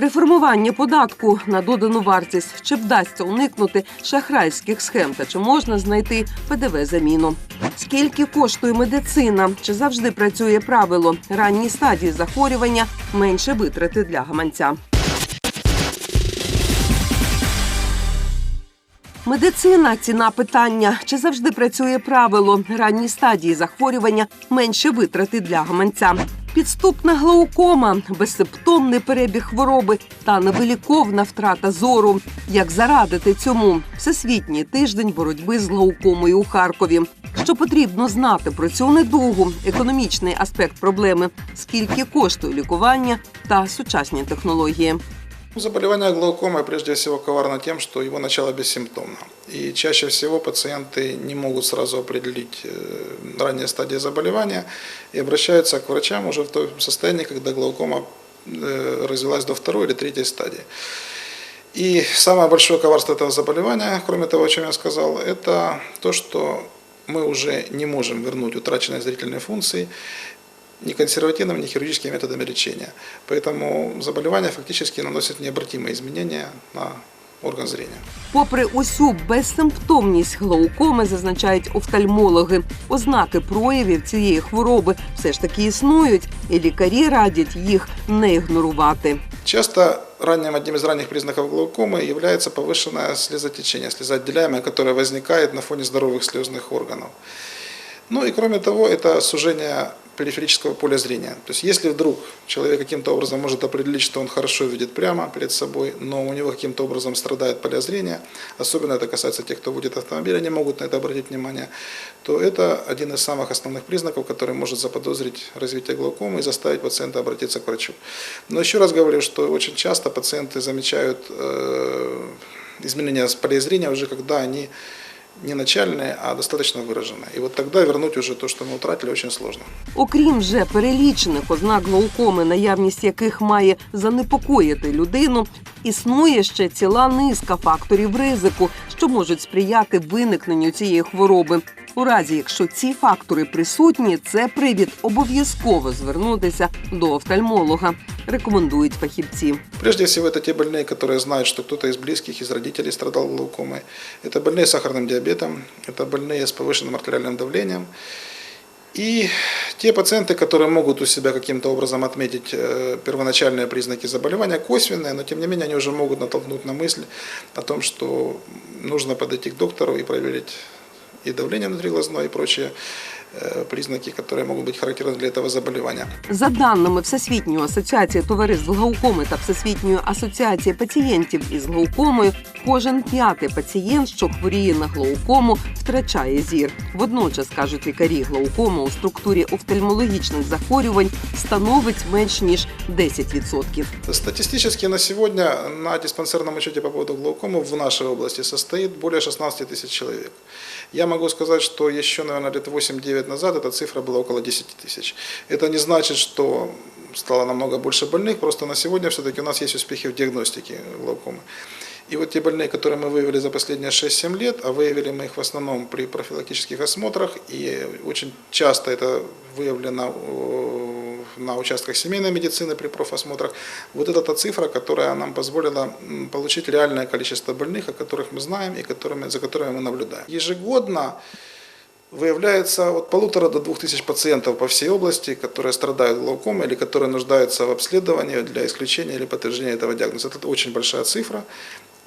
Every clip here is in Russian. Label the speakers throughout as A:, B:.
A: Реформування податку на додану вартість чи вдасться уникнути шахрайських схем та чи можна знайти ПДВ заміну? Скільки коштує медицина? Чи завжди працює правило ранній стадії захворювання менше витрати для гаманця? Медицина ціна питання. Чи завжди працює правило ранній стадії захворювання менше витрати для гаманця? Підступна глаукома, безсимптомний перебіг хвороби та невиліковна втрата зору. Як зарадити цьому? Всесвітній тиждень боротьби з глаукомою у Харкові. Що потрібно знати про цю недугу, економічний аспект проблеми, скільки коштує лікування та сучасні технології.
B: Заболевание глаукомой прежде всего коварно тем, что его начало бессимптомно. И чаще всего пациенты не могут сразу определить э, ранние стадии заболевания и обращаются к врачам уже в том состоянии, когда глаукома э, развилась до второй или третьей стадии. И самое большое коварство этого заболевания, кроме того, о чем я сказал, это то, что мы уже не можем вернуть утраченные зрительные функции ни консервативными, ни хирургическими методами лечения. Поэтому заболевание фактически наносит необратимые изменения на орган зрения.
A: Попри усю безсимптомність глаукоми, зазначають офтальмологи, ознаки проявів цієї хвороби все ж таки існують, і лікарі радять їх не ігнорувати.
B: Часто ранним, одним из ранних признаков глаукомы является повышенное слезотечение, слезоотделяемое, которое возникает на фоне здоровых слезных органов. Ну и кроме того, это сужение периферического поля зрения. То есть если вдруг человек каким-то образом может определить, что он хорошо видит прямо перед собой, но у него каким-то образом страдает поля зрения, особенно это касается тех, кто водит автомобиль, они могут на это обратить внимание, то это один из самых основных признаков, который может заподозрить развитие глаукомы и заставить пациента обратиться к врачу. Но еще раз говорю, что очень часто пациенты замечают э, изменения с полей зрения уже когда они не начальные, а достаточно выраженные. И вот тогда вернуть уже то, что мы утратили, очень сложно.
A: Окрім вже перелічених ознак глаукоми, наявність яких має занепокоїти людину, існує ще ціла низка факторів ризику, що можуть сприяти виникненню цієї хвороби. У разі, якщо ці фактори присутні, це привід обов'язково звернутися до офтальмолога. Рекомендують фахівці.
B: Прежде всего, это те больные, которые знают, что кто-то из близких, из родителей страдал глаукомой. Это больные с сахарным диабетом, это больные с повышенным артериальным давлением. И те пациенты, которые могут у себя каким-то образом отметить э, первоначальные признаки заболевания, косвенные, но тем не менее они уже могут натолкнуть на мысль о том, что нужно подойти к доктору и проверить и давление внутриглазное, и прочие э, признаки, которые могут быть характерны для этого заболевания.
A: За даними Всесвітньої асоціації товариств глаукоми та Всесвітньої асоціації пацієнтів із глаукомою, кожен п'ятий пацієнт, що хворіє на глаукому, втрачає зір. Водночас кажуть лікарі, глаукома у структурі офтальмологічних захворювань становить менш ніж 10%.
B: Статистически на сегодня на диспансерном учете по поводу глаукомы в нашей области состоит более 16 тысяч человек. Я могу сказать, что еще, наверное, лет 8-9 назад эта цифра была около 10 тысяч. Это не значит, что стало намного больше больных, просто на сегодня все-таки у нас есть успехи в диагностике глаукомы. И вот те больные, которые мы выявили за последние 6-7 лет, а выявили мы их в основном при профилактических осмотрах, и очень часто это выявлено на участках семейной медицины при профосмотрах. Вот это та цифра, которая нам позволила получить реальное количество больных, о которых мы знаем и которыми, за которыми мы наблюдаем. Ежегодно выявляется от полутора до двух тысяч пациентов по всей области, которые страдают глаукомой или которые нуждаются в обследовании для исключения или подтверждения этого диагноза. Это очень большая цифра,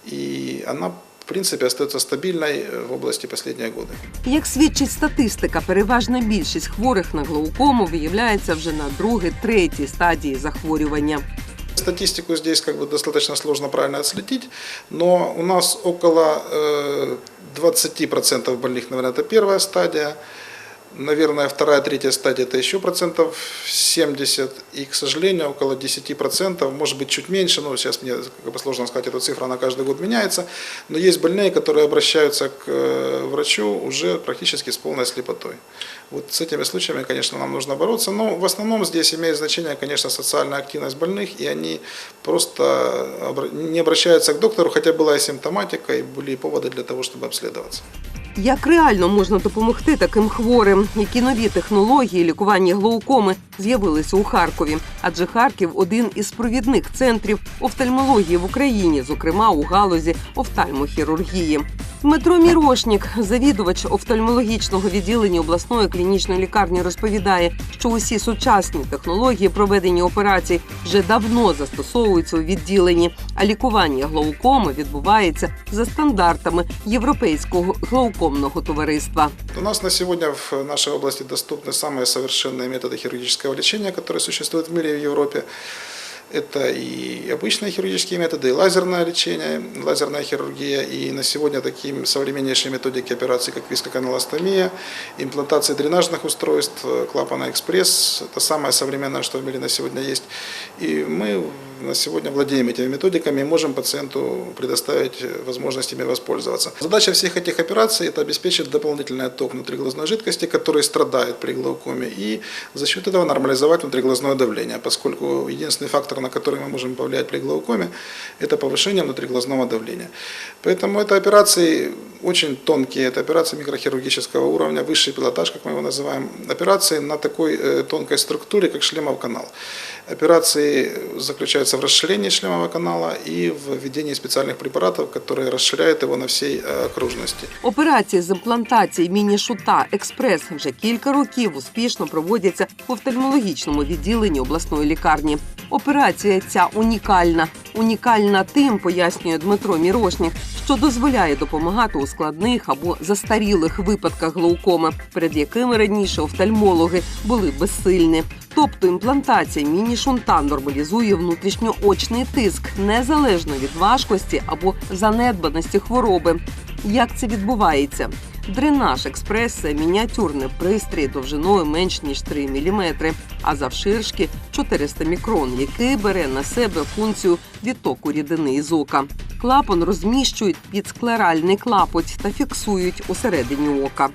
B: и она, в принципе, остается стабильной э, в области последние годы.
A: Як свідчить статистика, переважна більшість хворих на глаукому виявляється вже на другій, третій стадії захворювання.
B: Статистику здесь как бы достаточно сложно правильно отследить, но у нас около э, 20% больных, наверное, это первая стадия. Наверное, вторая, третья стадия это еще процентов 70. И, к сожалению, около 10%, может быть, чуть меньше, но сейчас мне как бы сложно сказать, эта цифра, она каждый год меняется. Но есть больные, которые обращаются к э, врачу уже практически с полной слепотой. Вот с этими случаями, конечно, нам нужно бороться. Но в основном здесь имеет значение, конечно, социальная активность больных, и они просто не обращаются к доктору, хотя была и симптоматика, и были поводы для того, чтобы обследоваться.
A: Як реально можна допомогти таким хворим? Які нові технології лікування глаукоми з'явилися у Харкові? Адже Харків один із провідних центрів офтальмології в Україні, зокрема у галузі офтальмохірургії. Дмитро Мірошнік, завідувач офтальмологічного відділення обласної клінічної лікарні, розповідає, що усі сучасні технології проведення операцій вже давно застосовуються у відділенні, а лікування глаукоми відбувається за стандартами Європейського глаукомного товариства.
B: У нас на сегодня в нашей области доступны самые совершенные методы хирургического лечения, которые существуют в мире и в Европе. Это и обычные хирургические методы, и лазерное лечение, лазерная хирургия. И на сегодня такие современнейшие методики операций, как вискоканалостомия, имплантация дренажных устройств, клапана экспресс. Это самое современное, что в мире на сегодня есть. И мы на сегодня владеем этими методиками и можем пациенту предоставить возможность ими воспользоваться. Задача всех этих операций – это обеспечить дополнительный отток внутриглазной жидкости, который страдает при глаукоме, и за счет этого нормализовать внутриглазное давление, поскольку единственный фактор, на который мы можем повлиять при глаукоме, это повышение внутриглазного давления. Поэтому это операции очень тонкие, это операции микрохирургического уровня, высший пилотаж, как мы его называем, операции на такой э, тонкой структуре, как шлемов канал. Операции заключаются в расширении шлемового канала и в введении специальных препаратов, которые расширяют его на всей э, окружности.
A: Операції з імплантації міні-шута експрес вже кілька років успішно проводяться в офтальмологічному відділенні обласної лікарні. Операція ця унікальна. Унікальна тим, пояснює Дмитро Мірошнік, що дозволяє допомагати у складних або застарілих випадках глаукоми, перед якими раніше офтальмологи були безсильні. Тобто імплантація міні-шунта нормалізує внутрішньоочний тиск незалежно від важкості або занедбаності хвороби. Як це відбувається? Дренаж експрес це мініатюрний пристрій довжиною менш ніж 3 мм, а завширшки 400 мікрон, який бере на себе функцію відтоку рідини із ока. Клапан розміщують під склеральний клапоть та фіксують усередині ока.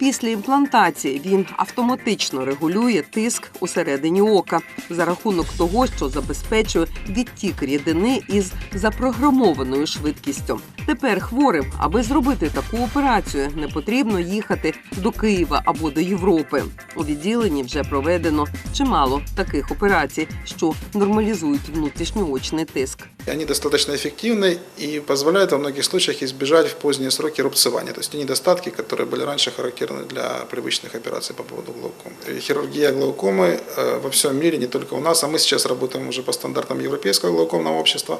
A: Після імплантації він автоматично регулює тиск усередині ока за рахунок того, що забезпечує відтік рідини із запрограмованою швидкістю. Тепер хворим, аби зробити таку операцію, не потрібно їхати до Києва або до Європи. У відділенні вже проведено чимало таких операцій, що нормалізують внутрішньоочний тиск.
B: Они достаточно эффективны и позволяют во многих случаях избежать в поздние сроки рубцевания, то есть те недостатки, которые были раньше характерны для привычных операций по поводу глаукомы. Хирургия глаукомы э, во всем мире, не только у нас, а мы сейчас работаем уже по стандартам Европейского глаукомного общества.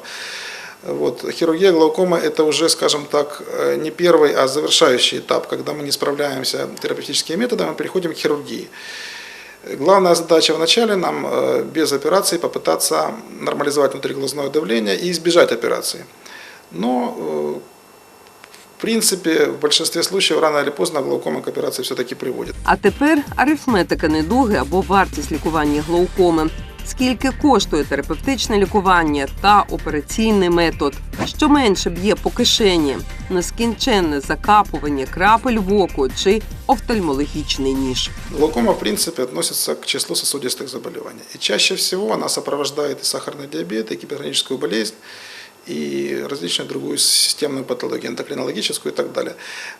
B: Вот. Хирургия глаукомы – это уже, скажем так, э, не первый, а завершающий этап, когда мы не справляемся терапевтическими методами, мы переходим к хирургии. Главная задача вначале нам э, без операции попытаться нормализовать внутриглазное давление и избежать операции. Но, в принципе, в большинстве случаев рано или поздно глаукома к операции все-таки приводит.
A: А тепер арифметика недуги або вартість лікування глаукоми. Скільки коштує терапевтичне лікування та операційний метод? Що менше б'є по кишені? Нескінченне закапування крапель в око чи офтальмологічний ніж?
B: Глаукома, в принципе, относится к числу сосудистых заболеваний. И чаще всего она сопровождает и сахарный диабет, и гипертоническую болезнь, и различную другую системную патологию, эндокринологическую и так далее.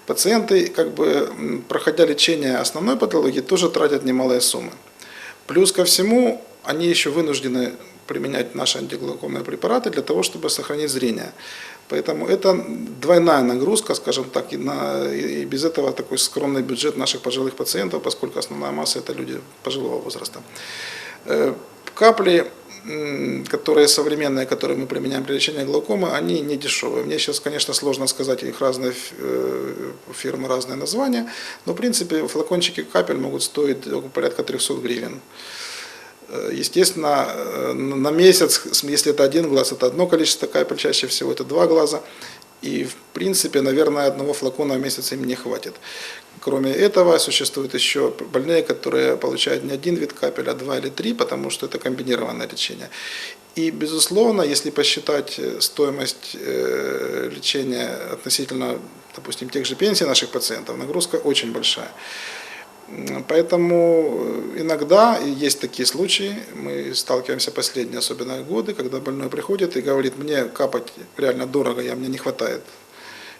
B: Пациенты, как бы, проходя лечение основной патологии, тоже тратят немалые суммы. Плюс ко всему, они еще вынуждены применять наши антиглаукомные препараты для того, чтобы сохранить зрение. Поэтому это двойная нагрузка, скажем так, и, на, и без этого такой скромный бюджет наших пожилых пациентов, поскольку основная масса это люди пожилого возраста. Э, Капли, которые современные, которые мы применяем при лечении глаукомы, они не дешевые. Мне сейчас, конечно, сложно сказать, их разные э, фирмы, разные названия, но, в принципе, флакончики капель могут стоить порядка 300 гривен. Э, Естественно, э, на месяц, если это один глаз, это одно количество капель, чаще всего это два глаза. И, в принципе, наверное, одного флакона в месяц им не хватит. Кроме этого, существуют еще больные, которые получают не один вид капель, а два или три, потому что это комбинированное лечение. И, безусловно, если посчитать э, стоимость э, лечения относительно, допустим, тех же пенсий наших пациентов, нагрузка очень большая. М, Поэтому э, иногда и есть такие случаи, мы сталкиваемся последние, особенно годы, когда больной приходит и говорит, мне капать реально дорого, я, мне не хватает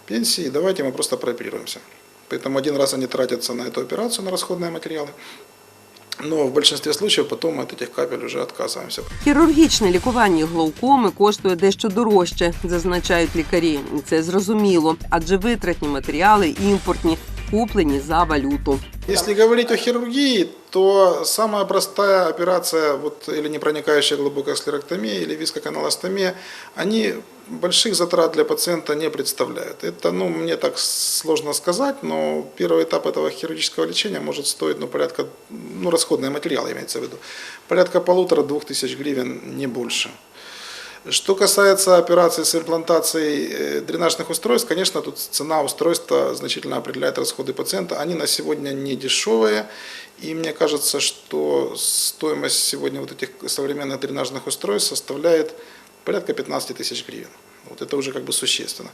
B: пенсии, давайте мы просто прооперируемся. Поэтому один раз они тратятся на эту операцию, на расходные материалы. Но в большинстве случаев потом мы от этих капель уже отказываемся.
A: Хірургічне лікування глаукоми коштує дещо дорожче, зазначають лікарі. І Це зрозуміло, адже витратні матеріали імпортні, куплені за валюту.
B: Если говорить о хирургии, то самая простая операция, вот, или непроникающая глубокая склеротомия, или вискоканалостомия, они больших затрат для пациента не представляют. Это, ну, мне так сложно сказать, но первый этап этого хирургического лечения может стоить, ну, порядка, ну, расходные материалы имеется в виду, порядка полутора-двух тысяч гривен, не больше. Что касается операции с имплантацией э, дренажных устройств, конечно, тут цена устройства значительно определяет расходы пациента. Они на сегодня не дешевые, и мне кажется, что стоимость сегодня вот этих современных дренажных устройств составляет порядка 15 тысяч гривен. Вот это уже как бы существенно.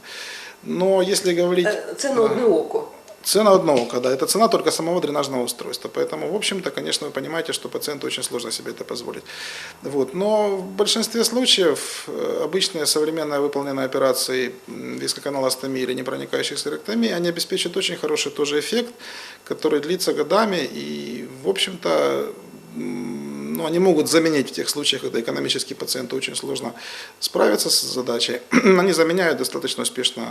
B: Но если говорить...
A: Це на одне око.
B: Цена одного, когда это цена только самого дренажного устройства. Поэтому, в общем-то, конечно, вы понимаете, что пациенту очень сложно себе это позволить. Вот. Но в большинстве случаев э, обычные современные выполненные операции м, вискоканалостомии или непроникающих склеротомии, они обеспечивают очень хороший тоже эффект, который длится годами и, в общем-то, ну, они могут заменить в тех случаях, когда экономически пациенту очень сложно справиться с задачей. Они заменяют достаточно успешно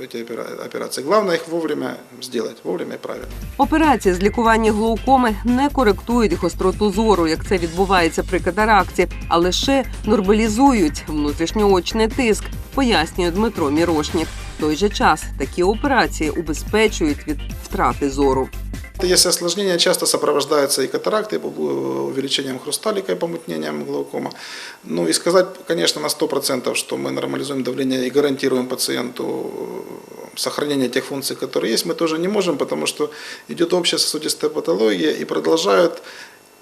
B: э, эти опера- операции. Главное их вовремя сделать, вовремя и правильно.
A: Операції з лікування глаукоми не коректують гостроту зору, як це відбувається при катаракті, а лише нормалізують внутрішньоочний тиск, пояснює Дмитро Мірошнік. В той же час такі операції убезпечують від втрати зору.
B: Если осложнения часто сопровождаются и катарактой, увеличением хрусталика и помутнением глаукома. Ну и сказать, конечно, на 100%, что мы нормализуем давление и гарантируем пациенту э, сохранение тех функций, которые есть, мы тоже не можем, потому что идет общая сосудистая патология и продолжают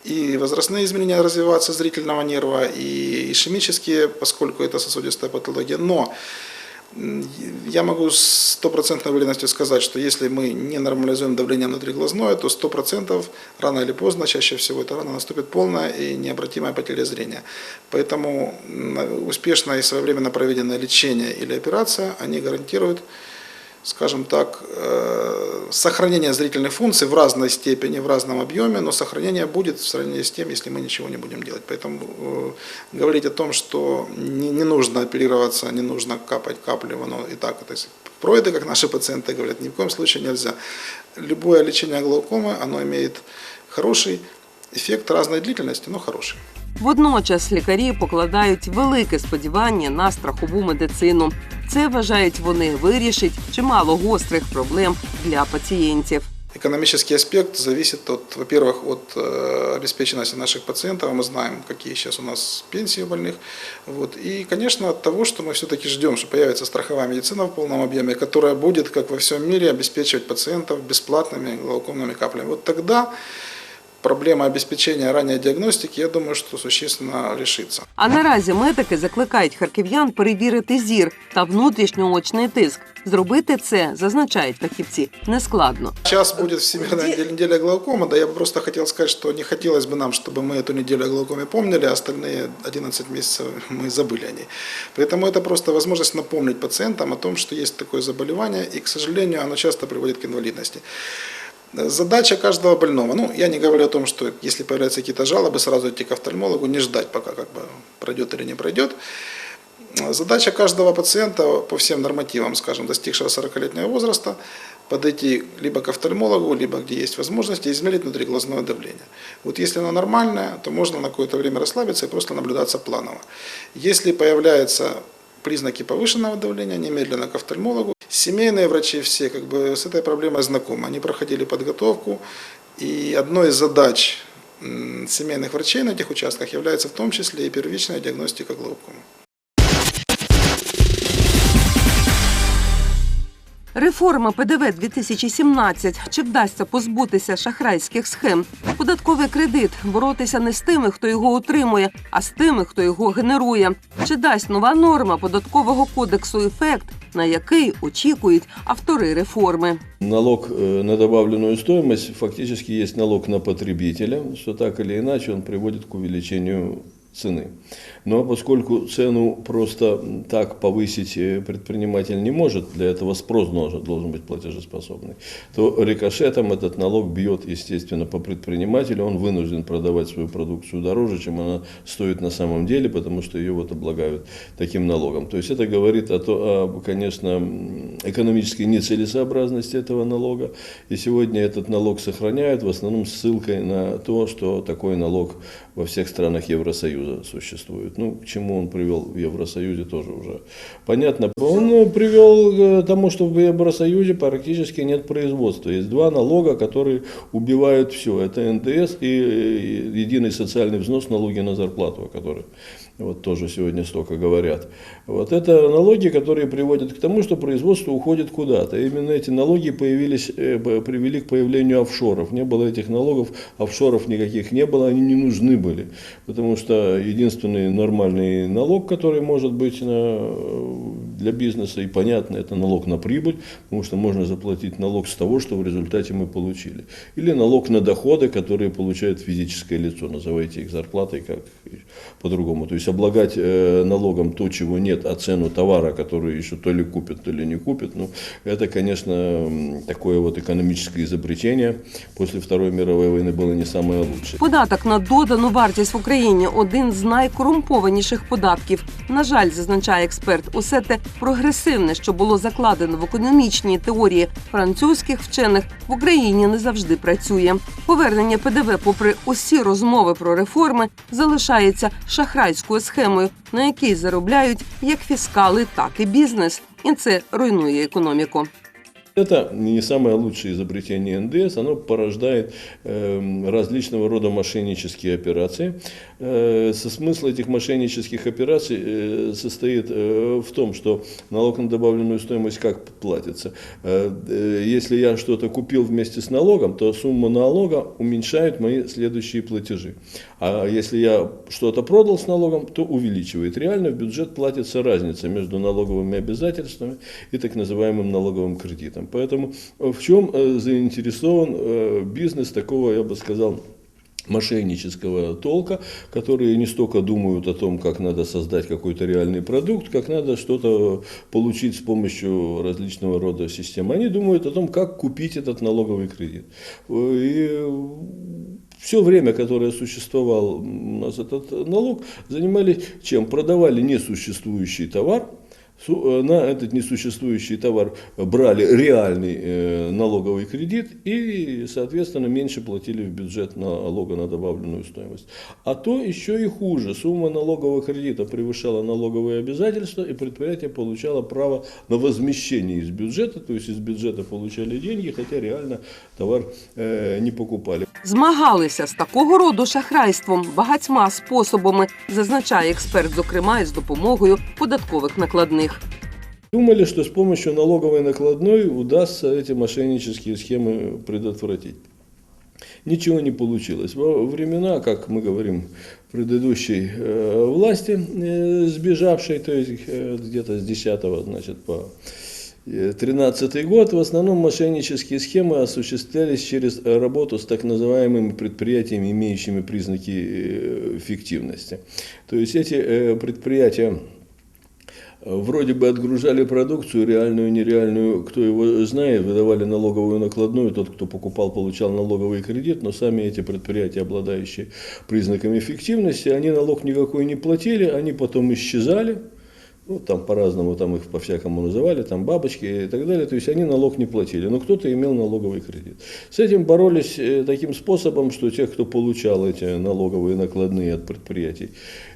B: и возрастные изменения развиваться зрительного нерва, и ишемические, поскольку это сосудистая патология. Но Я могу с стопроцентной уверенностью сказать, что если мы не нормализуем давление внутриглазное, то 100% рано или поздно, чаще всего это рано, наступит полная и необратимая потеря зрения. Поэтому успешное и своевременно проведенное лечение или операция, они гарантируют скажем так, э, сохранение зрительных функций в разной степени, в разном объеме, но сохранение будет в сравнении с тем, если мы ничего не будем делать. Поэтому э, говорить о том, что не, не нужно оперироваться, не нужно капать капли, оно и так то есть, пройдет, как наши пациенты говорят, ни в коем случае нельзя. Любое лечение глаукомы, оно имеет хороший эффект разной длительности, но хороший.
A: Водночас лікарі покладають велике сподівання на страхову медицину. Це вважають вони вирішить чимало гострих проблем для пацієнтів.
B: Экономический аспект зависит от, во-первых, от э, обеспеченности наших пациентов. Мы знаем, какие сейчас у нас пенсии у больных. Вот. И, конечно, от того, что мы все-таки ждем, что появится страховая медицина в полном объеме, которая будет, как во всем мире, обеспечивать пациентов бесплатными глаукомными каплями. Вот тогда проблема обеспечения ранней диагностики, я думаю, что существенно решится.
A: А наразі медики закликають харків'ян перевірити зір та внутрішньоочний тиск. Зробити це зазначають фахівці нескладно.
B: Сейчас будет Всемирная неделя- неделя глаукома, да я бы просто хотел сказать, что не хотелось бы нам, чтобы мы эту неделю о глаукоме помнили, а остальные 11 месяцев мы забыли о ней. Поэтому это просто возможность напомнить пациентам о том, что есть такое заболевание, и, к сожалению, оно часто приводит к инвалидности. Задача каждого больного, ну, я не говорю о том, что если появляются какие-то жалобы, сразу идти к офтальмологу, не ждать, пока как бы пройдет или не пройдет. Задача каждого пациента по всем нормативам, скажем, достигшего 40-летнего возраста, подойти либо к офтальмологу, либо где есть возможность, измерить внутриглазное давление. Вот если оно нормальное, то можно на какое-то время расслабиться и просто наблюдаться планово. Если появляются признаки повышенного давления, немедленно к офтальмологу. Семейные врачи все как бы с этой проблемой знакомы. Они проходили подготовку, и одной из задач семейных врачей на этих участках является в том числе и первичная диагностика глаукомы.
A: Реформа ПДВ 2017. Чи вдасться позбутися шахрайських схем? Податковий кредит боротися не з тими, хто його отримує, а з тими, хто його генерує. Чи дасть нова норма податкового кодексу ефект, на який очікують автори реформи?
C: Налог э, на добавленную стоимость фактически есть налог на потребителя, что так или иначе он приводит к увеличению цены. Но поскольку цену просто так повысить э, предприниматель не может, для этого спрос должен, должен быть платежеспособный, то рикошетом этот налог бьет, естественно, по предпринимателю. Он вынужден продавать свою продукцию дороже, чем она стоит на самом деле, потому что ее вот облагают таким налогом. То есть это говорит о, то, о конечно, экономической нецелесообразности этого налога. И сегодня этот налог сохраняют в основном с ссылкой на то, что такой налог во всех странах Евросоюза существует. Ну, к чему он привел в Евросоюзе, тоже уже понятно. Он э, привел к тому, что в Евросоюзе практически нет производства. Есть два налога, которые убивают все. Это НДС и э, единый социальный взнос, налоги на зарплату, о которых вот тоже сегодня столько говорят. Вот это налоги, которые приводят к тому, что производство уходит куда-то. Именно эти налоги появились, э, привели к появлению офшоров. Не было этих налогов, офшоров никаких не было, они не нужны были. Потому что единственный нормальный налог, который может быть на, для бизнеса, и понятно, это налог на прибыль, потому что можно заплатить налог с того, что в результате мы получили. Или налог на доходы, которые получает физическое лицо, называйте их зарплатой, как по-другому. То есть облагать э, налогом то, чего нет, а цену товара, который еще то ли купят, то ли не купят, ну, это, конечно, м, такое вот экономическое изобретение после Второй мировой войны было не самое лучшее.
A: Податок на додану вартість в Україні один з найкорумпованіших податків. На жаль, зазначає експерт, усе те прогресивне, що було закладено в економічній теорії французьких вчених, в Україні не завжди працює. Повернення ПДВ, попри усі розмови про реформи, залишається шахрайською схемою, на якій заробляють як фіскали, так і бізнес, і це руйнує економіку.
C: Это не самое лучшее изобретение НДС, оно порождает э, различного рода мошеннические операции. Э, смысл этих мошеннических операций э, состоит э, в том, что налог на добавленную стоимость как платится. Если я что-то купил вместе с налогом, то сумма налога уменьшает мои следующие платежи. А если я что-то продал с налогом, то увеличивает. Реально в бюджет платится разница между налоговыми обязательствами и так называемым налоговым кредитом. Поэтому в чем заинтересован бизнес такого, я бы сказал, мошеннического толка, которые не столько думают о том, как надо создать какой-то реальный продукт, как надо что-то получить с помощью различного рода систем. Они думают о том, как купить этот налоговый кредит. И все время, которое существовал у нас этот налог, занимались чем? Продавали несуществующий товар, на этот несуществующий товар брали реальный э, налоговый кредит и, соответственно, меньше платили в бюджет налога на добавленную стоимость. А то еще и хуже. Сумма налогового кредита превышала налоговые обязательства, и предприятие получало право на возмещение из бюджета, то есть из бюджета получали деньги, хотя реально товар э, не покупали.
A: Змагалися з такого роду шахрайством багатьма способами, зазначає експерт, зокрема і з допомогою податкових накладних.
C: Думали, что с помощью налоговой накладной удастся эти мошеннические схемы предотвратить. Ничего не получилось. Во времена, как мы говорим, предыдущей э, власти, э, сбежавшей, то есть э, где-то с 10 значит, по 2013 год, в основном мошеннические схемы осуществлялись через работу с так называемыми предприятиями, имеющими признаки фиктивности. То есть эти предприятия вроде бы отгружали продукцию, реальную, нереальную, кто его знает, выдавали налоговую накладную, тот, кто покупал, получал налоговый кредит, но сами эти предприятия, обладающие признаками фиктивности, они налог никакой не платили, они потом исчезали, ну, там по-разному, там их по-всякому называли, там бабочки и так далее, то есть они налог не платили, но кто-то имел налоговый кредит. С этим боролись э, таким способом, что тех, кто получал эти налоговые накладные от предприятий,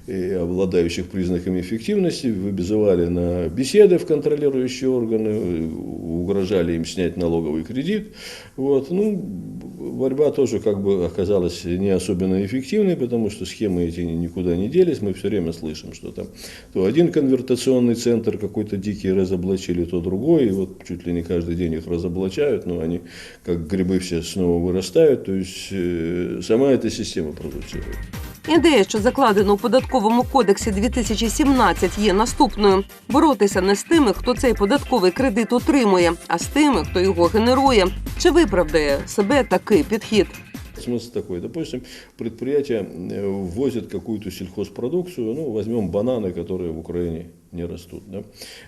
C: обладающих признаками эффективности, вызывали на беседы в контролирующие органы, угрожали им снять налоговый кредит. Вот. Ну, борьба тоже как бы оказалась не особенно эффективной, потому что схемы эти никуда не делись. Мы все время слышим, что там то один конвертационный центр какой-то дикий разоблачили, то другой. И вот чуть ли не каждый день их разоблачают, но они как грибы все снова вырастают. То есть э, сама эта система продуцирует.
A: Ідея, що закладена у податковому кодексі 2017, є наступною: боротися не з тими, хто цей податковий кредит отримує, а з тими, хто його генерує. Чи виправдає себе такий підхід?
C: Смысл такой, допустим, предприятие э, ввозит какую-то сельхозпродукцию, ну, возьмем бананы, которые в Украине не растут. Да?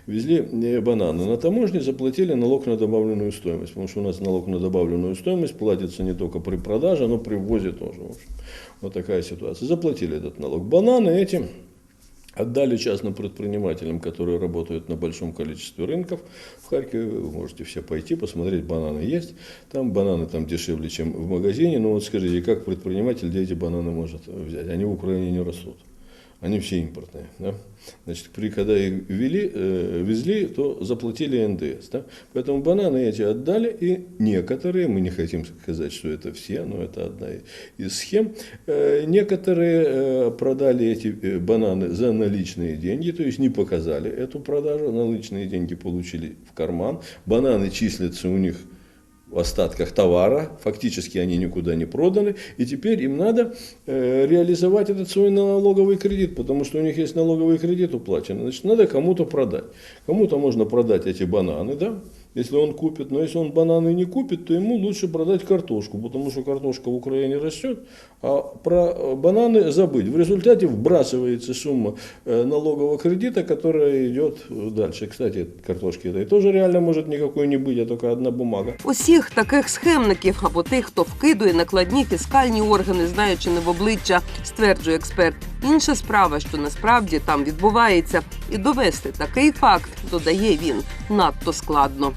C: Везли э, бананы. На таможне заплатили налог на добавленную стоимость, потому что у нас налог на добавленную стоимость платится не только при продаже, но при ввозе тоже. Вот такая ситуация. Заплатили этот налог. Бананы эти отдали частным предпринимателям, которые работают на большом количестве рынков. В Харькове вы можете все пойти, посмотреть, бананы есть. Там бананы там дешевле, чем в магазине. Но вот скажите, как предприниматель где эти бананы может взять? Они в Украине не растут. Они все импортные. Да? Значит, при, когда их вели, э, везли, то заплатили НДС. Да? Поэтому бананы эти отдали, и некоторые, мы не хотим сказать, что это все, но это одна из схем, э, некоторые э, продали эти э, бананы за наличные деньги, то есть не показали эту продажу, наличные деньги получили в карман, бананы числятся у них в остатках товара, фактически они никуда не проданы, и теперь им надо э, реализовать этот свой налоговый кредит, потому что у них есть налоговый кредит уплачен, значит, надо кому-то продать. Кому-то можно продать эти бананы, да, если он купит, но если он бананы не купит, то ему лучше продать картошку, потому что картошка в Украине растет, а про э, бананы забыть. В результате вбрасывается сумма э, налогового кредита, которая идет дальше. Кстати, картошки этой тоже реально может никакой не быть, а только одна бумага.
A: Усіх таких схемників або тих, хто вкидує накладні фіскальні органи, знаючи не в обличчя, стверджує експерт. Інша справа, що насправді там відбувається, і довести такий факт, додає він, надто складно.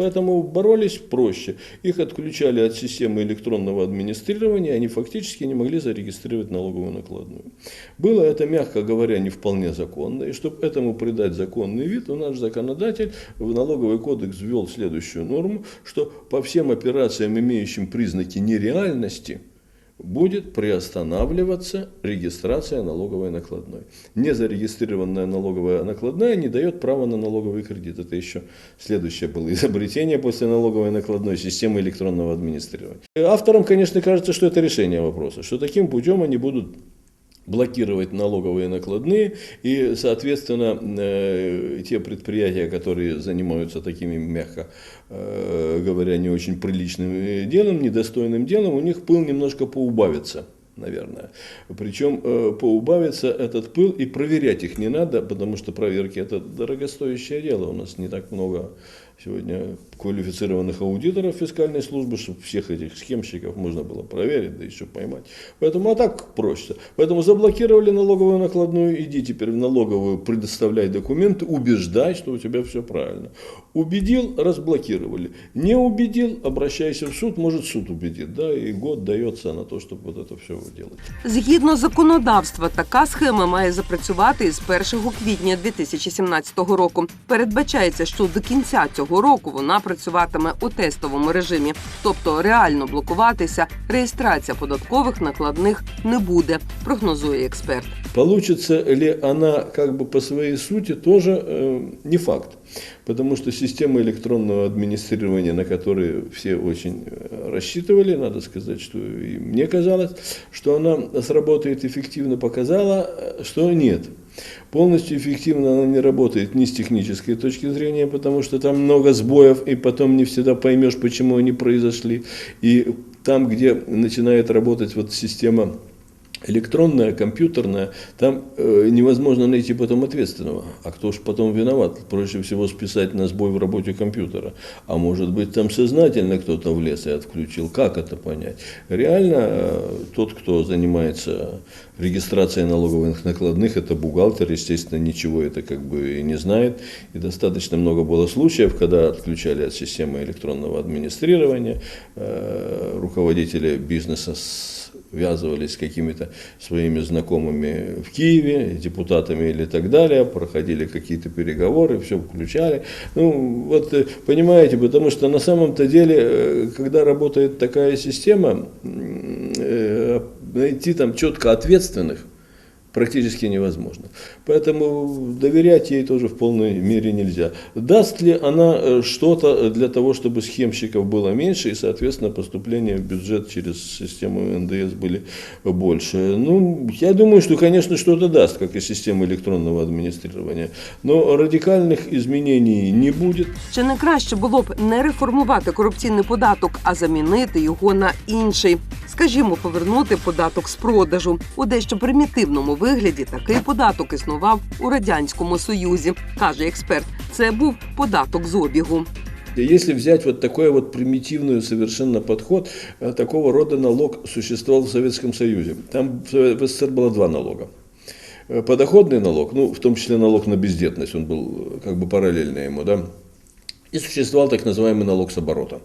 C: Поэтому боролись проще. Их отключали от системы электронного администрирования, они фактически не могли зарегистрировать налоговую накладную. Было это, мягко говоря, не вполне законно. И чтобы этому придать законный вид, у наш законодатель в налоговый кодекс ввел следующую норму, что по всем операциям, имеющим признаки нереальности, будет приостанавливаться регистрация налоговой накладной. Незарегистрированная налоговая накладная не дает права на налоговый кредит. Это еще следующее было изобретение после налоговой накладной системы электронного администрирования. Авторам, конечно, кажется, что это решение вопроса, что таким путем они будут блокировать налоговые накладные, и, соответственно, э, те предприятия, которые занимаются такими, мягко э, говоря, не очень приличным э, делом, недостойным делом, у них пыл немножко поубавится наверное. Причем э, поубавится этот пыл и проверять их не надо, потому что проверки это дорогостоящее дело. У нас не так много сегодня квалифицированных аудиторов фискальной службы, чтобы всех этих схемщиков можно было проверить, да еще поймать. Поэтому а так проще. Поэтому заблокировали налоговую накладную, иди теперь в налоговую, предоставляй документы, убеждай, что у тебя все правильно. Убедил, разблокировали. Не убедил, обращайся в суд, может суд убедит, да, и год дается на то, чтобы вот это все делать.
A: Згідно законодавства, така схема має запрацювати із 1 квітня 2017 року. Передбачається, що до кінця цього року вона працюватиме у тестовому режимі, тобто реально блокуватися реєстрація податкових накладних не буде, прогнозує експерт.
C: Получится ли она как бы по своей сути тоже э, не факт. Потому что система электронного администрирования, на которую все очень э, рассчитывали, надо сказать, что и мне казалось, что она сработает эффективно, показала, э, что нет. Полностью эффективно она не работает ни с технической точки зрения, потому что там много сбоев, и потом не всегда поймешь, почему они произошли. И там, где начинает работать вот система электронная, компьютерная, там э, невозможно найти потом ответственного. А кто же потом виноват? Проще всего списать на сбой в работе компьютера. А может быть там сознательно кто-то влез и отключил. Как это понять? Реально э, тот, кто занимается регистрацией налоговых накладных, это бухгалтер, естественно, ничего это как бы и не знает. И достаточно много было случаев, когда отключали от системы электронного администрирования э, руководители бизнеса с связывались с какими-то своими знакомыми в Киеве, депутатами или так далее, проходили какие-то переговоры, все включали. Ну, вот э, понимаете, потому что на самом-то деле, э, когда работает такая система, э, найти там четко ответственных практически невозможно. Поэтому доверять ей тоже в полной мере нельзя. Даст ли она э, что-то для того, чтобы схемщиков было меньше и, соответственно, поступления в бюджет через систему НДС были больше? Ну, я думаю, что, конечно, что-то даст, как и система электронного администрирования. Но радикальных изменений не будет.
A: Чи не краще було б не реформувати корупційний податок, а замінити його на інший? скажімо, повернути податок з продажу. У дещо примітивному вигляді такий податок існував у радянському союзі, каже експерт. Це був податок з обігу.
C: Если взять вот такой вот примитивный совершенно подход, э, такого рода налог существовал в Советском Союзе. Там в СССР было два налога. Э, Подоходный налог, ну, в том числе налог на бездетность, он был э, как бы параллельно ему, да, и существовал так называемый налог с оборота.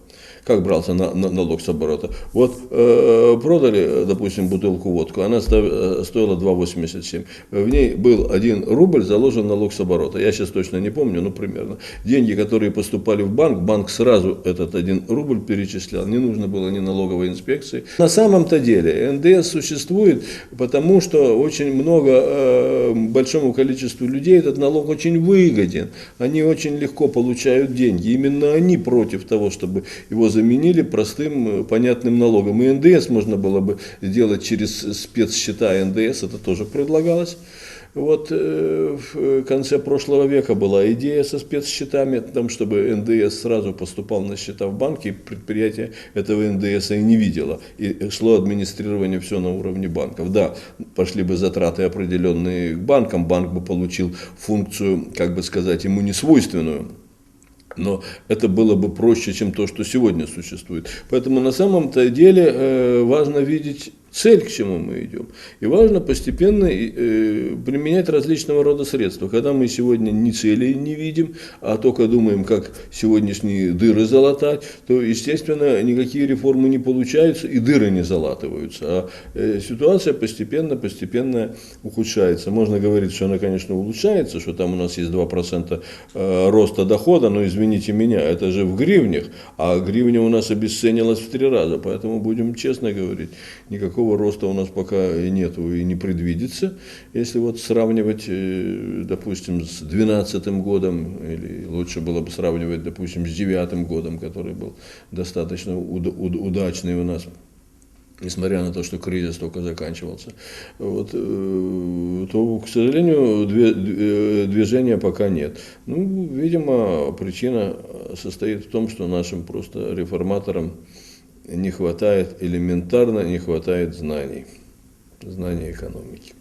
C: Как брался на, на- налог с оборота? Вот э, продали, допустим, бутылку водку, она став- э, стоила 2,87. В ней был 1 рубль, заложен налог с оборота. Я сейчас точно не помню, но примерно. Деньги, которые поступали в банк, банк сразу этот 1 рубль перечислял. Не нужно было ни налоговой инспекции. На самом-то деле НДС существует, потому что очень много, э, большому количеству людей этот налог очень выгоден. Они очень легко получают деньги. Именно они против того, чтобы его заменили простым э, понятным налогом. И НДС можно было бы сделать через спецсчета НДС, это тоже предлагалось. Вот э, в конце прошлого века была идея со спецсчетами, о том, чтобы НДС сразу поступал на счета в банки, и предприятие этого НДС и не видело. И шло администрирование все на уровне банков. Да, пошли бы затраты определенные к банкам, банк бы получил функцию, как бы сказать, ему не свойственную. Но это было бы проще, чем то, что сегодня существует. Поэтому на самом-то деле э, важно видеть цель, к чему мы идем. И важно постепенно э, применять различного рода средства. Когда мы сегодня ни цели не видим, а только думаем, как сегодняшние дыры залатать, то, естественно, никакие реформы не получаются и дыры не залатываются. А э, ситуация постепенно, постепенно ухудшается. Можно говорить, что она, конечно, улучшается, что там у нас есть 2% э, роста дохода, но извините меня, это же в гривнях, а гривня у нас обесценилась в три раза, поэтому будем честно говорить, никакого роста у нас пока и нету и не предвидится. Если вот сравнивать, э, допустим, с 2012 годом, или лучше было бы сравнивать, допустим, с 2009 годом, который был достаточно уд- уд- удачный у нас несмотря на то, что кризис только заканчивался, вот, э, то, к сожалению, две- движения пока нет. Ну, видимо, причина состоит в том, что нашим просто реформаторам не хватает, элементарно не хватает знаний, знаний экономики.